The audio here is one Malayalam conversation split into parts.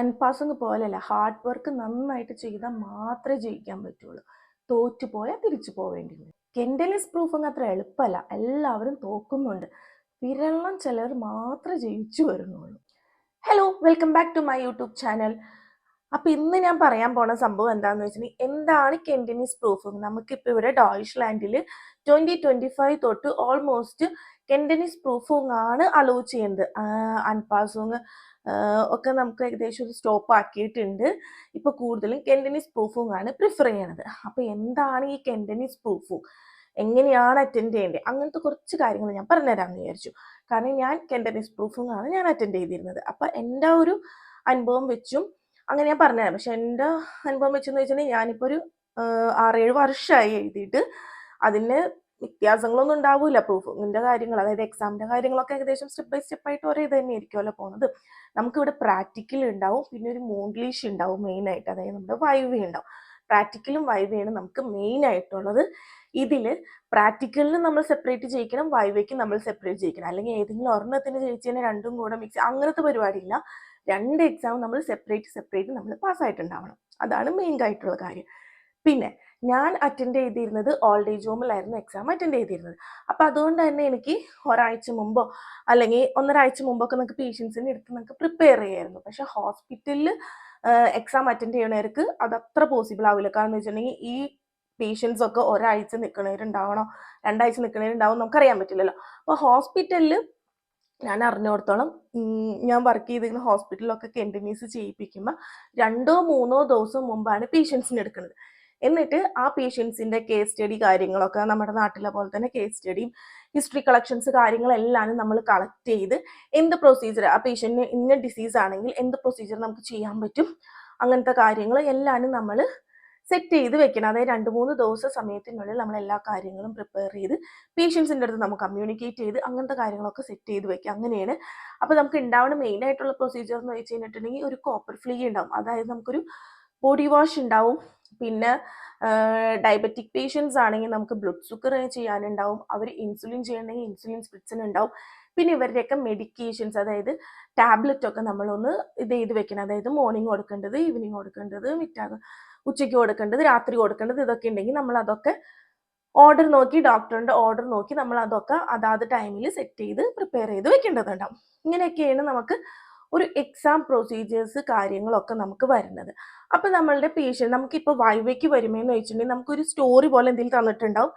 അൻപാസിങ് പോലെയല്ല ഹാർഡ് വർക്ക് നന്നായിട്ട് ചെയ്താൽ മാത്രമേ ജയിക്കാൻ പറ്റുള്ളൂ. തോറ്റു പോയാൽ തിരിച്ചു പോവേണ്ടി വരും. കെൻഡലിസ് പ്രൂഫിങ് അത്ര എളുപ്പമല്ല. എല്ലാവരും തോക്കുന്നുണ്ട്. വിരളം ചിലർ മാത്രമേ ജയിച്ചു വരുന്നുള്ളൂ. Hello welcome back to my YouTube channel അപ്പോൾ ഇന്ന് ഞാൻ പറയാൻ പോണ സംഭവം എന്താണെന്ന് വെച്ചിട്ടുണ്ടെങ്കിൽ എന്താണ് കെൻഡനിസ് നമുക്ക് നമുക്കിപ്പോൾ ഇവിടെ ഡോയിഷ് ലാൻഡിൽ ട്വന്റി ട്വന്റി ഫൈവ് തൊട്ട് ഓൾമോസ്റ്റ് കെന്റനീസ് പ്രൂഫിങ് ആണ് അലോ ചെയ്യുന്നത് അൻപാസുങ് ഒക്കെ നമുക്ക് ഏകദേശം ഒരു സ്റ്റോപ്പ് ആക്കിയിട്ടുണ്ട്. ഇപ്പോൾ കൂടുതലും കെന്റനീസ് പ്രൂഫിങ് ആണ് പ്രിഫർ ചെയ്യണത്. അപ്പോൾ എന്താണ് ഈ കെന്റനീസ് പ്രൂഫും എങ്ങനെയാണ് അറ്റൻഡ് ചെയ്യേണ്ടത്? അങ്ങനത്തെ കുറച്ച് കാര്യങ്ങൾ ഞാൻ പറഞ്ഞുതരാമെന്ന് വിചാരിച്ചു. കാരണം ഞാൻ കെന്റനീസ് പ്രൂഫിങ് ആണ് ഞാൻ അറ്റൻഡ് ചെയ്തിരുന്നത്. അപ്പോൾ എന്റെ ഒരു അനുഭവം വെച്ചും അങ്ങനെ ഞാൻ പറഞ്ഞുതരാം. പക്ഷെ എന്റെ അനുഭവം വെച്ചെന്ന് വെച്ചിട്ടുണ്ടെങ്കിൽ ഞാനിപ്പോൾ ഒരു ആറേഴ് വർഷമായി എഴുതിയിട്ട് അതിന് വ്യത്യാസങ്ങളൊന്നും ഉണ്ടാവില്ല പ്രൂഫിന്റെ കാര്യങ്ങൾ അതായത് എക്സാമിന്റെ കാര്യങ്ങളൊക്കെ ഏകദേശം സ്റ്റെപ്പ് ബൈ സ്റ്റെപ്പ് ആയിട്ട് ഒരേ ഇത് തന്നെ ആയിരിക്കുമല്ലോ പോകുന്നത്. നമുക്കിവിടെ പ്രാക്ടിക്കൽ ഉണ്ടാവും പിന്നെ ഒരു മോംഗ്ലീഷ് ഉണ്ടാവും മെയിനായിട്ട് അതായത് നമ്മുടെ വൈവി ഉണ്ടാവും. പ്രാക്ടിക്കലും വൈവയാണ് നമുക്ക് മെയിൻ ആയിട്ടുള്ളത്. ഇതിൽ പ്രാക്ടിക്കലിന് നമ്മൾ സെപ്പറേറ്റ് ചെയ്യിക്കണം വൈവയ്ക്ക് നമ്മൾ സെപ്പറേറ്റ് ചെയ്യിക്കണം. അല്ലെങ്കിൽ ഏതെങ്കിലും ഒരെണ്ണത്തിന് ജയിച്ചതിനെ രണ്ടും കൂടെ മിക്സ് അങ്ങനത്തെ പരിപാടിയില്ല. രണ്ട് എക്സാം നമ്മൾ സെപ്പറേറ്റ് സെപ്പറേറ്റ് നമ്മൾ പാസ്സായിട്ടുണ്ടാവണം അതാണ് മെയിൻ ആയിട്ടുള്ള കാര്യം. പിന്നെ ഞാൻ അറ്റൻഡ് ചെയ്തിരുന്നത് ഓൾഡ് ഏജ് ഹോമിലായിരുന്നു എക്സാം അറ്റൻഡ് ചെയ്തിരുന്നത്. അപ്പോൾ അതുകൊണ്ട് തന്നെ എനിക്ക് ഒരാഴ്ച മുമ്പോ അല്ലെങ്കിൽ ഒന്നരാഴ്ച മുമ്പൊക്കെ നമുക്ക് പേഷ്യൻസിനെ എടുത്ത് നമുക്ക് പ്രിപ്പയർ ചെയ്യായിരുന്നു. പക്ഷെ ഹോസ്പിറ്റലിൽ എക്സാം അറ്റൻഡ് ചെയ്യണവർക്ക് അത് അത്ര പോസിബിൾ ആവില്ല. കാരണം എന്ന് വെച്ചിട്ടുണ്ടെങ്കിൽ ഈ പേഷ്യൻസ് ഒക്കെ ഒരാഴ്ച നിൽക്കണവരുണ്ടാവണോ? രണ്ടാഴ്ച നിൽക്കണവരുണ്ടാവും നമുക്കറിയാൻ പറ്റില്ലല്ലോ. അപ്പോൾ ഹോസ്പിറ്റലിൽ ഞാൻ അറിഞ്ഞിടത്തോളം ഞാൻ വർക്ക് ചെയ്തിരുന്ന ഹോസ്പിറ്റലിലൊക്കെ കണ്ടിന്യൂസ് ചെയ്യിപ്പിക്കുമ്പോൾ രണ്ടോ മൂന്നോ ദിവസം മുമ്പാണ് പേഷ്യൻസിന് എടുക്കുന്നത്. എന്നിട്ട് ആ പേഷ്യൻസിന്റെ കേസ് സ്റ്റഡി കാര്യങ്ങളൊക്കെ നമ്മുടെ നാട്ടിലെ പോലെ തന്നെ കേസ് സ്റ്റഡിയും ഹിസ്റ്ററി കളക്ഷൻസ് കാര്യങ്ങളെല്ലാം നമ്മൾ കളക്ട് ചെയ്ത് എന്ത് പ്രൊസീജിയർ ആ പേഷ്യന്റിന് ഇന്ന ഡിസീസ് ആണെങ്കിൽ എന്ത് പ്രൊസീജിയർ നമുക്ക് ചെയ്യാൻ പറ്റും? അങ്ങനത്തെ കാര്യങ്ങൾ എല്ലാം നമ്മൾ സെറ്റ് ചെയ്ത് വെക്കണം. അതായത് രണ്ട് മൂന്ന് ദിവസ സമയത്തിനുള്ളിൽ നമ്മൾ എല്ലാ കാര്യങ്ങളും പ്രിപ്പയർ ചെയ്ത് പേഷ്യൻസിന്റെ അടുത്ത് നമുക്ക് കമ്മ്യൂണിക്കേറ്റ് ചെയ്ത് അങ്ങനത്തെ കാര്യങ്ങളൊക്കെ സെറ്റ് ചെയ്ത് വെക്കുക. അങ്ങനെയാണ്. അപ്പോൾ നമുക്ക് ഉണ്ടാവുന്ന മെയിൻ ആയിട്ടുള്ള പ്രൊസീജിയർ എന്ന് വെച്ച് കഴിഞ്ഞിട്ടുണ്ടെങ്കിൽ ഒരു കോപ്പർ ഫ്ലീ ഉണ്ടാവും. അതായത് നമുക്കൊരു ബോഡി വാഷ് ഉണ്ടാവും. പിന്നെ ഡയബറ്റിക് പേഷ്യൻസ് ആണെങ്കിൽ നമുക്ക് ബ്ലഡ് ഷുഗർ ചെയ്യാനുണ്ടാവും. അവർ ഇൻസുലിൻ ചെയ്യണമെങ്കിൽ ഇൻസുലിൻ സ്പ്രിറ്റ്സിന് ഉണ്ടാവും. പിന്നെ ഇവരുടെയൊക്കെ മെഡിക്കേഷൻസ് അതായത് ടാബ്ലറ്റ് ഒക്കെ നമ്മളൊന്ന് ഇത് ചെയ്ത് വെക്കണം. അതായത് മോർണിംഗ് കൊടുക്കേണ്ടത് ഈവനിങ് കൊടുക്കേണ്ടത് മിറ്റാ ഉച്ചയ്ക്ക് കൊടുക്കേണ്ടത് രാത്രി കൊടുക്കേണ്ടത് ഇതൊക്കെ ഉണ്ടെങ്കിൽ നമ്മൾ അതൊക്കെ ഓർഡർ നോക്കി ഡോക്ടറിന്റെ ഓർഡർ നോക്കി നമ്മൾ അതൊക്കെ അതാത് ടൈമിൽ സെറ്റ് ചെയ്ത് പ്രിപ്പയർ ചെയ്ത് വെക്കേണ്ടതുണ്ടാവും ഇങ്ങനെയൊക്കെയാണ് നമുക്ക് ഒരു എക്സാം പ്രൊസീജിയേഴ്സ് കാര്യങ്ങളൊക്കെ നമുക്ക് വരുന്നത്. അപ്പോൾ നമ്മളുടെ പേഷ്യന്റ് നമുക്കിപ്പോൾ വൈവയ്ക്ക് വരുമേന്ന് വെച്ചിട്ടുണ്ടെങ്കിൽ നമുക്കൊരു സ്റ്റോറി പോലെ എന്തെങ്കിലും തന്നിട്ടുണ്ടാവും.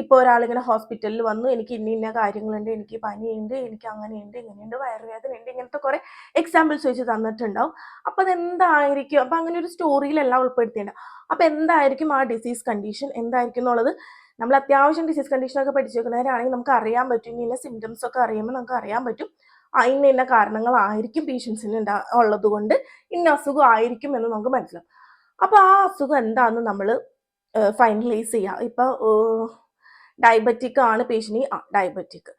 ഇപ്പോൾ ഒരാളിങ്ങനെ ഹോസ്പിറ്റലിൽ വന്നു എനിക്ക് ഇന്ന ഇന്ന കാര്യങ്ങളുണ്ട് എനിക്ക് പനിയുണ്ട് എനിക്ക് അങ്ങനെയുണ്ട് ഇങ്ങനെയുണ്ട് വയറുവേദന ഉണ്ട് ഇങ്ങനത്തെ കുറേ എക്സാമ്പിൾസ് വെച്ച് തന്നിട്ടുണ്ടാവും. അപ്പോൾ അതെന്തായിരിക്കും? അപ്പോൾ അങ്ങനെ ഒരു സ്റ്റോറിയിലെല്ലാം ഉൾപ്പെടുത്തിയിട്ടുണ്ട്. അപ്പോൾ എന്തായിരിക്കും ആ ഡിസീസ് കണ്ടീഷൻ എന്തായിരിക്കും എന്നുള്ളത് നമ്മൾ അത്യാവശ്യം ഡിസീസ് കണ്ടീഷനൊക്കെ പഠിച്ചേക്കുന്നവരാണെങ്കിൽ നമുക്ക് അറിയാൻ പറ്റും. ഇന്ന സിംറ്റംസ് ഒക്കെ അറിയുമ്പോൾ നമുക്ക് അറിയാൻ പറ്റും. ഇന്ന ഇന്ന കാരണങ്ങളായിരിക്കും പേഷ്യൻസിന് ഉണ്ടാ ഉള്ളത് കൊണ്ട് ഇന്ന അസുഖം ആയിരിക്കും എന്ന് നമുക്ക് മനസ്സിലാവും. അപ്പോൾ ആ അസുഖം എന്താണെന്ന് നമ്മൾ ഫൈനലൈസ് ചെയ്യുക ഇപ്പോൾ ഡയബറ്റിക് ആണ് പേഷ്യന്റ് ആ ഡയബറ്റിക്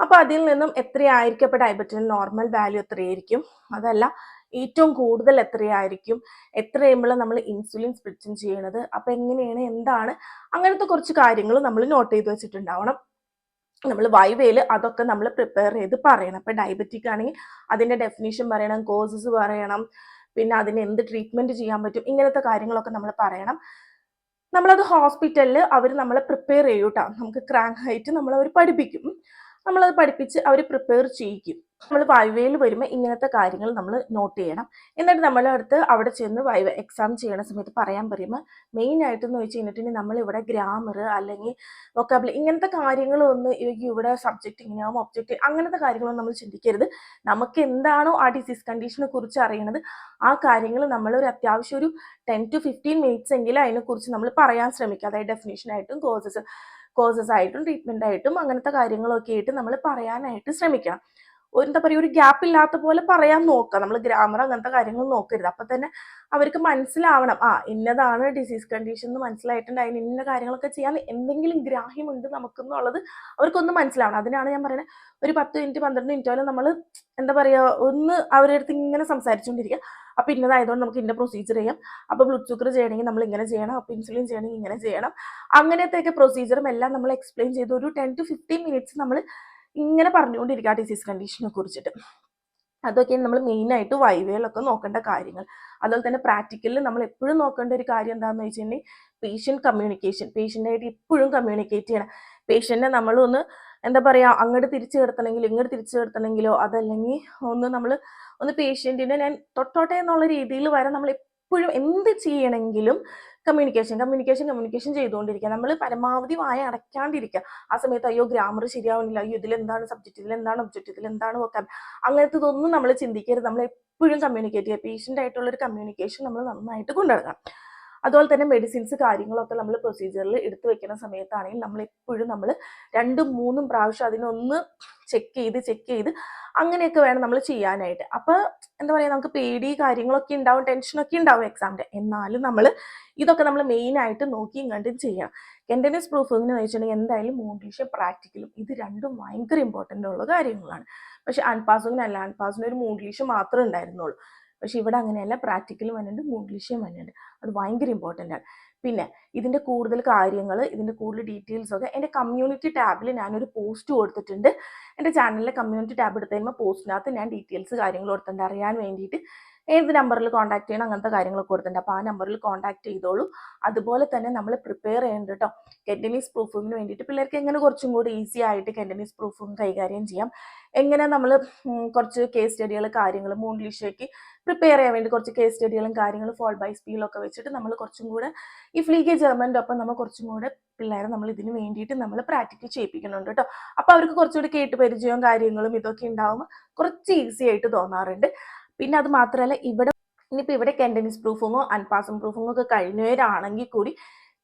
അപ്പോൾ അതിൽ നിന്നും എത്രയായിരിക്കും? അപ്പോൾ ഡയബറ്റിന് നോർമൽ വാല്യൂ എത്രയായിരിക്കും? അതല്ല ഏറ്റവും കൂടുതൽ എത്രയായിരിക്കും? എത്ര കഴിയുമ്പോൾ നമ്മൾ ഇൻസുലിൻ സ്പ്രിച്ചിങ് ചെയ്യണത് അപ്പോൾ എങ്ങനെയാണ്? എന്താണ്? അങ്ങനത്തെ കുറച്ച് കാര്യങ്ങൾ നമ്മൾ നോട്ട് ചെയ്ത് വെച്ചിട്ടുണ്ടാവണം. നമ്മൾ വൈവേൽ അതൊക്കെ നമ്മൾ പ്രിപ്പയർ ചെയ്ത് പറയണം. അപ്പോൾ ഡയബറ്റിക് ആണെങ്കിൽ അതിന്റെ ഡെഫിനേഷൻ പറയണം കോസസ് പറയണം പിന്നെ അതിന് എന്ത് ട്രീറ്റ്മെന്റ് ചെയ്യാൻ പറ്റും ഇങ്ങനത്തെ കാര്യങ്ങളൊക്കെ നമ്മൾ പറയണം. നമ്മളത് ഹോസ്പിറ്റലിൽ അവർ നമ്മളെ പ്രിപ്പയർ ചെയ്യൂട്ടാ. നമുക്ക് ക്രാങ്ക് ഹൈറ്റ് നമ്മളവർ പഠിപ്പിക്കും. നമ്മളത് പഠിപ്പിച്ച് അവർ പ്രിപ്പയർ ചെയ്യിക്കും. നമ്മൾ വൈവയിൽ വരുമ്പോൾ ഇങ്ങനത്തെ കാര്യങ്ങൾ നമ്മൾ നോട്ട് ചെയ്യണം. എന്നിട്ട് നമ്മളെ അടുത്ത് അവിടെ ചെന്ന് വൈവ എക്സാം ചെയ്യണ സമയത്ത് പറയാൻ പറയുമ്പോൾ മെയിൻ ആയിട്ടെന്ന് വെച്ച് കഴിഞ്ഞിട്ടുണ്ടെങ്കിൽ നമ്മളിവിടെ ഗ്രാമർ അല്ലെങ്കിൽ വൊക്കാബിളി ഇങ്ങനത്തെ കാര്യങ്ങളൊന്നും ഇവിടെ സബ്ജക്റ്റ് ഇങ്ങനെയാവും ഒബ്ജക്റ്റ് അങ്ങനത്തെ കാര്യങ്ങളൊന്നും നമ്മൾ ചിന്തിക്കരുത്. നമുക്ക് എന്താണോ ആ ഡിസീസ് കണ്ടീഷനെ കുറിച്ച് അറിയണത് ആ കാര്യങ്ങൾ നമ്മൾ ഒരു അത്യാവശ്യം ഒരു ടെൻ ടു ഫിഫ്റ്റീൻ മിനിറ്റ്സ് എങ്കിലും അതിനെക്കുറിച്ച് നമ്മൾ പറയാൻ ശ്രമിക്കുക അതായത് ഡെഫിനേഷനായിട്ടും കോഴ്സസ് കോഴ്സസ് ആയിട്ടും ട്രീറ്റ്മെന്റ് ആയിട്ടും അങ്ങനത്തെ കാര്യങ്ങളൊക്കെ ആയിട്ട് നമ്മൾ പറയാനായിട്ട് ശ്രമിക്കണം. ഒരു എന്താ പറയുക ഒരു ഗ്യാപ്പ് ഇല്ലാത്ത പോലെ പറയാൻ നോക്കുക. നമ്മൾ ഗ്രാമർ അങ്ങനത്തെ കാര്യങ്ങൾ നോക്കരുത്. അപ്പം തന്നെ അവർക്ക് മനസ്സിലാവണം. ആ ഇന്നതാണ് ഡിസീസ് കണ്ടീഷൻ എന്ന് മനസ്സിലായിട്ടുണ്ട് അതിന് ഇന്ന കാര്യങ്ങളൊക്കെ ചെയ്യാൻ എന്തെങ്കിലും ഗ്രാഹ്യമുണ്ട് നമുക്കെന്നുള്ളത് അവർക്കൊന്ന് മനസ്സിലാവണം. അതിനാണ് ഞാൻ പറയുന്നത് ഒരു പത്ത് മിനിറ്റ് പന്ത്രണ്ട് മിനിറ്റോളം നമ്മൾ എന്താ പറയുക ഒന്ന് അവരുടെ അടുത്ത് ഇങ്ങനെ സംസാരിച്ചുകൊണ്ടിരിക്കുക അപ്പോൾ ഇന്നതായതുകൊണ്ട് നമുക്ക് ഇന്ന പ്രൊസീജിയർ ചെയ്യാം. അപ്പോൾ ബ്ലഡ് ഷുഗർ ചെയ്യണമെങ്കിൽ നമ്മൾ ഇങ്ങനെ ചെയ്യണം. അപ്പോൾ ഇൻസുലിൻ ചെയ്യണമെങ്കിൽ ഇങ്ങനെ ചെയ്യണം. അങ്ങനത്തെയൊക്കെ പ്രൊസീജിയറും എല്ലാം നമ്മൾ എക്സ്പ്ലെയിൻ ചെയ്ത് ഒരു ടെൻ ടു ഫിഫ്റ്റീൻ മിനിറ്റ്സ് നമ്മൾ ഇങ്ങനെ പറഞ്ഞുകൊണ്ടിരിക്കുക ആ ഡിസീസ് കണ്ടീഷനെ കുറിച്ചിട്ട്. അതൊക്കെയാണ് നമ്മൾ മെയിനായിട്ട് വൈവേലൊക്കെ നോക്കേണ്ട കാര്യങ്ങൾ. അതുപോലെ തന്നെ പ്രാക്ടിക്കലിൽ നമ്മൾ എപ്പോഴും നോക്കേണ്ട ഒരു കാര്യം എന്താണെന്ന് വെച്ചിട്ടുണ്ടെങ്കിൽ പേഷ്യന്റ് കമ്മ്യൂണിക്കേഷൻ പേഷ്യന്റായിട്ട് എപ്പോഴും കമ്മ്യൂണിക്കേറ്റ് ചെയ്യണം. പേഷ്യന്റിനെ നമ്മളൊന്ന് എന്താ പറയുക അങ്ങോട്ട് തിരിച്ചു കിടത്തണമെങ്കിലോ ഇങ്ങോട്ട് തിരിച്ചു കിടത്തണമെങ്കിലോ അതല്ലെങ്കിൽ ഒന്ന് നമ്മൾ ഒന്ന് പേഷ്യന്റിനെ ഞാൻ തൊട്ടോട്ടെ എന്നുള്ള രീതിയിൽ വരെ നമ്മൾ എപ്പോഴും എന്ത് ചെയ്യണമെങ്കിലും കമ്മ്യൂണിക്കേഷൻ കമ്മ്യൂണിക്കേഷൻ കമ്മ്യൂണിക്കേഷൻ ചെയ്തുകൊണ്ടിരിക്കുക. നമ്മൾ പരമാവധി വായ അടയ്ക്കാണ്ടിരിക്കുക. ആ സമയത്ത് അയ്യോ ഗ്രാമർ ശരിയാവുന്നില്ല അയ്യോ ഇതിലെന്താണ് സബ്ജക്റ്റ് ഇതിലെന്താണ് ഒബ്ജക്റ്റ് ഇതിലെന്താണ് വൊക്കാം അങ്ങനത്തതൊന്നും നമ്മൾ ചിന്തിക്കരുത്. നമ്മൾ എപ്പോഴും കമ്മ്യൂണിക്കേറ്റ് ചെയ്യുക. പേഷ്യന്റ് ആയിട്ടുള്ളൊരു കമ്മ്യൂണിക്കേഷൻ നമ്മൾ നന്നായിട്ട് കൊണ്ടുനടക്കണം. അതുപോലെ തന്നെ മെഡിസിൻസ് കാര്യങ്ങളൊക്കെ നമ്മൾ പ്രൊസീജിയറിൽ എടുത്തു വെക്കുന്ന സമയത്താണെങ്കിൽ നമ്മൾ എപ്പോഴും നമ്മൾ രണ്ടും മൂന്നും പ്രാവശ്യം അതിനൊന്ന് ചെക്ക് ചെയ്ത് ചെക്ക് ചെയ്ത് അങ്ങനെയൊക്കെ വേണം നമ്മൾ ചെയ്യാനായിട്ട്. അപ്പോൾ എന്താ പറയുക നമുക്ക് പേടി കാര്യങ്ങളൊക്കെ ഉണ്ടാവും ടെൻഷനൊക്കെ ഉണ്ടാവും എക്സാമിന്റെ എന്നാലും നമ്മൾ ഇതൊക്കെ നമ്മൾ മെയിനായിട്ട് നോക്കിയും കണ്ടും ചെയ്യണം. പ്രൂഫ് എന്ന് വെച്ചിട്ടുണ്ടെങ്കിൽ എന്തായാലും മൂന്ന് പ്രാക്ടിക്കലും ഇത് രണ്ടും ഭയങ്കര ഇമ്പോർട്ടന്റ് ഉള്ള കാര്യങ്ങളാണ്. പക്ഷേ അൺപാസിങ്ങിനല്ല അൺപാസിന് ഒരു മൂന്ന് മാത്രമേ ഉണ്ടായിരുന്നുള്ളൂ. പക്ഷെ ഇവിടെ അങ്ങനെയല്ല. പ്രാക്ടിക്കലും വന്നിട്ടുണ്ട് മൂഗ്ലീഷും വന്നിട്ടുണ്ട്. അത് ഭയങ്കര ഇമ്പോർട്ടന്റ് ആണ്. പിന്നെ ഇതിന്റെ കൂടുതൽ കാര്യങ്ങൾ ഇതിന്റെ കൂടുതൽ ഡീറ്റെയിൽസ് ഒക്കെ എന്റെ കമ്മ്യൂണിറ്റി ടാബിൽ ഞാനൊരു പോസ്റ്റ് കൊടുത്തിട്ടുണ്ട്. എന്റെ ചാനലിലെ കമ്മ്യൂണിറ്റി ടാബ് എടുത്ത് കഴിയുമ്പോൾ പോസ്റ്റിനകത്ത് ഞാൻ ഡീറ്റെയിൽസ് കാര്യങ്ങൾ കൊടുത്തിട്ടുണ്ട്. അറിയാൻ വേണ്ടിയിട്ട് ഏത് നമ്പറിൽ കോൺടാക്ട് ചെയ്യണം അങ്ങനത്തെ കാര്യങ്ങളൊക്കെ കൊടുത്തിട്ടുണ്ട്. അപ്പോൾ ആ നമ്പറിൽ കോൺടാക്ട് ചെയ്തോളൂ. അതുപോലെ തന്നെ നമ്മൾ പ്രിപ്പയർ ചെയ്യേണ്ട കേട്ടോ. കെൻഡനീസ് പ്രൂഫിങ്ങിന് വേണ്ടിയിട്ട് പിള്ളേർക്ക് എങ്ങനെ കുറച്ചും കൂടി ഈസി ആയിട്ട് കെൻഡനീസ് പ്രൂഫും കൈകാര്യം ചെയ്യാം. എങ്ങനെ നമ്മൾ കുറച്ച് കേസ് സ്റ്റഡികൾ കാര്യങ്ങൾ മൂൺലിഷയ്ക്ക് പ്രിപ്പയർ ചെയ്യാൻ വേണ്ടി കുറച്ച് കേസ് സ്റ്റഡികളും കാര്യങ്ങളും ഫോൾ ബൈ സ്പീലൊക്കെ വെച്ചിട്ട് നമ്മൾ കുറച്ചും കൂടെ ഈ ഫ്ലീഗെ ജർമ്മന്റെ ഒപ്പം നമ്മൾ കുറച്ചും കൂടെ പിള്ളേരെ നമ്മൾ ഇതിന് വേണ്ടിയിട്ട് നമ്മൾ പ്രാക്ടിക്കൽ ചെയ്യിപ്പിക്കുന്നുണ്ട് കേട്ടോ അപ്പോൾ അവർക്ക് കുറച്ചുകൂടി കേട്ട് പരിചയവും കാര്യങ്ങളും ഇതൊക്കെ ഉണ്ടാകുമ്പോൾ കുറച്ച് ഈസി ആയിട്ട് തോന്നാറുണ്ട്. പിന്നെ അത് മാത്രമല്ല ഇവിടെ ഇനിയിപ്പോൾ ഇവിടെ കെൻഡനീസ് പ്രൂഫിങ്ങോ അൺപാസിംഗ് പ്രൂഫിങ്ങോ ഒക്കെ കഴിഞ്ഞവരാണെങ്കിൽ കൂടി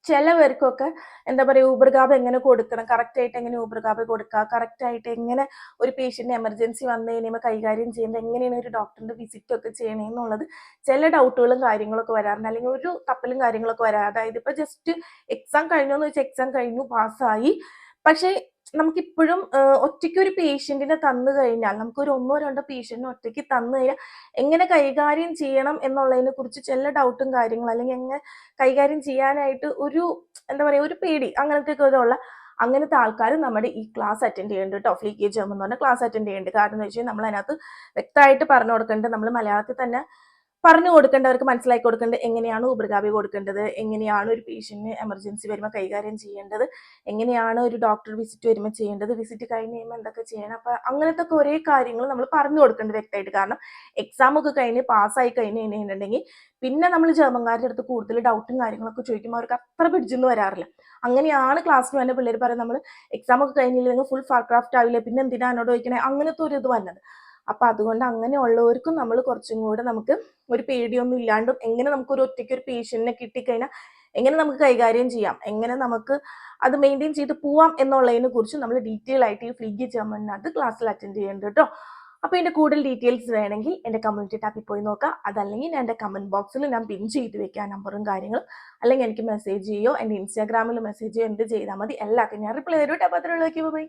ചിലവർക്കൊക്കെ എന്താ പറയുക ഊബർഗാബ് എങ്ങനെ കൊടുക്കണം? കറക്റ്റായിട്ട് എങ്ങനെ ഊബർഗാബ് കൊടുക്കുക കറക്റ്റായിട്ട് എങ്ങനെ ഒരു പേഷ്യന്റ് എമർജൻസി വന്നു കഴിയുമ്പോൾ കൈകാര്യം ചെയ്യുന്നത്? എങ്ങനെയാണ് ഒരു ഡോക്ടറിന്റെ വിസിറ്റ് ഒക്കെ ചെയ്യണമെന്നുള്ളത് ചില ഡൗട്ടുകളും കാര്യങ്ങളൊക്കെ വരാറുണ്ട്. അല്ലെങ്കിൽ ഒരു തപ്പലും കാര്യങ്ങളൊക്കെ വരാറ് അതായത് ഇപ്പോൾ ജസ്റ്റ് എക്സാം കഴിഞ്ഞു എന്ന് വെച്ചാൽ എക്സാം കഴിഞ്ഞു പാസ്സായി പക്ഷേ നമുക്കിപ്പോഴും ഒറ്റയ്ക്ക് ഒരു പേഷ്യന്റിനെ തന്നു കഴിഞ്ഞാൽ നമുക്ക് ഒരു ഒന്നോ രണ്ടോ പേഷ്യന്റിനെ ഒറ്റയ്ക്ക് തന്നു കഴിഞ്ഞാൽ എങ്ങനെ കൈകാര്യം ചെയ്യണം എന്നുള്ളതിനെ കുറിച്ച് ചില ഡൗട്ടും കാര്യങ്ങളും അല്ലെങ്കിൽ എങ്ങനെ കൈകാര്യം ചെയ്യാനായിട്ട് ഒരു എന്താ പറയുക ഒരു പേടി അങ്ങനത്തെ ഉള്ള അങ്ങനത്തെ ആൾക്കാർ നമ്മുടെ ഈ ക്ലാസ് അറ്റൻഡ് ചെയ്യേണ്ടത് കേട്ടോ ഫ്ലീ കെ ജി എന്ന് പറഞ്ഞ ക്ലാസ് അറ്റൻഡ് ചെയ്യേണ്ടത് കാരണം എന്ന് വെച്ചാൽ നമ്മൾ അതിനകത്ത് വ്യക്തമായിട്ട് പറഞ്ഞു കൊടുക്കേണ്ടത് നമ്മൾ മലയാളത്തിൽ തന്നെ പറഞ്ഞു കൊടുക്കേണ്ടവർക്ക് മനസ്സിലാക്കി കൊടുക്കേണ്ടത് എങ്ങനെയാണ് ഉപരികാവ്യ കൊടുക്കേണ്ടത്? എങ്ങനെയാണ് ഒരു പേഷ്യന്റിന് എമർജൻസി വരുമ്പോൾ കൈകാര്യം ചെയ്യേണ്ടത്? എങ്ങനെയാണ് ഒരു ഡോക്ടർ വിസിറ്റ് വരുമ്പോൾ ചെയ്യേണ്ടത്? വിസിറ്റ് കഴിഞ്ഞ് കഴിയുമ്പോൾ എന്തൊക്കെ ചെയ്യണം? അപ്പൊ അങ്ങനത്തെ കുറേ കാര്യങ്ങൾ നമ്മൾ പറഞ്ഞു കൊടുക്കേണ്ടത് വ്യക്തമായിട്ട്. കാരണം എക്സാം ഒക്കെ കഴിഞ്ഞ് പാസ്സായി കഴിഞ്ഞ് കഴിഞ്ഞിട്ടുണ്ടെങ്കിൽ പിന്നെ നമ്മൾ ജർമ്മൻകാരുടെ അടുത്ത് കൂടുതൽ ഡൗട്ടും കാര്യങ്ങളൊക്കെ ചോദിക്കുമ്പോൾ അവർക്ക് അത്ര പിടിച്ചൊന്നും വരാറില്ല. അങ്ങനെയാണ് ക്ലാസ്സിൽ വന്ന പിള്ളേർ പറയുന്നത്. നമ്മൾ എക്സാം ഒക്കെ കഴിഞ്ഞില്ലെങ്കിൽ ഫുൾ ഫാർക്രാഫ്റ്റ് ആവില്ല? പിന്നെ എന്തിനാ എന്നോട് ചോദിക്കണേ? അങ്ങനത്തെ ഒരു ഇത് വന്നത്. അപ്പൊ അതുകൊണ്ട് അങ്ങനെ അങ്ങനെയുള്ളവർക്കും നമ്മൾ കുറച്ചും കൂടെ നമുക്ക് ഒരു പേടിയൊന്നും ഇല്ലാണ്ടും എങ്ങനെ നമുക്ക് ഒരു ഒറ്റയ്ക്ക് ഒരു പേഷ്യന്റിനെ കിട്ടിക്കഴിഞ്ഞാൽ എങ്ങനെ നമുക്ക് കൈകാര്യം ചെയ്യാം? എങ്ങനെ നമുക്ക് അത് മെയിന്റെയിൻ ചെയ്ത് പോവാം എന്നുള്ളതിനെ കുറിച്ച് നമ്മൾ ഡീറ്റെയിൽ ആയിട്ട് ഈ ഫ്ലിഗി ജർമ്മനകത്ത് ക്ലാസ്സിൽ അറ്റൻഡ് ചെയ്യേണ്ട കേട്ടോ. അപ്പോൾ ഇതിന്റെ കൂടുതൽ ഡീറ്റെയിൽസ് വേണമെങ്കിൽ എന്റെ കമ്മ്യൂണിറ്റി ടാപ്പിൽ പോയി നോക്കാം. അതല്ലെങ്കിൽ ഞാൻ എന്റെ കമന്റ് ബോക്സിൽ ഞാൻ പിൻ ചെയ്ത് വെക്കാൻ നമ്പറും കാര്യങ്ങളും. അല്ലെങ്കിൽ എനിക്ക് മെസ്സേജ് ചെയ്യോ എന്റെ ഇൻസ്റ്റാഗ്രാമിൽ മെസ്സേജ് ചെയ്യോ എന്ത് ചെയ്താൽ മതി. എല്ലാത്തിനും ഞാൻ റിപ്ലൈ തരും കേട്ടോ. അപ്പോൾ അത്രയുള്ളൂ ബൈ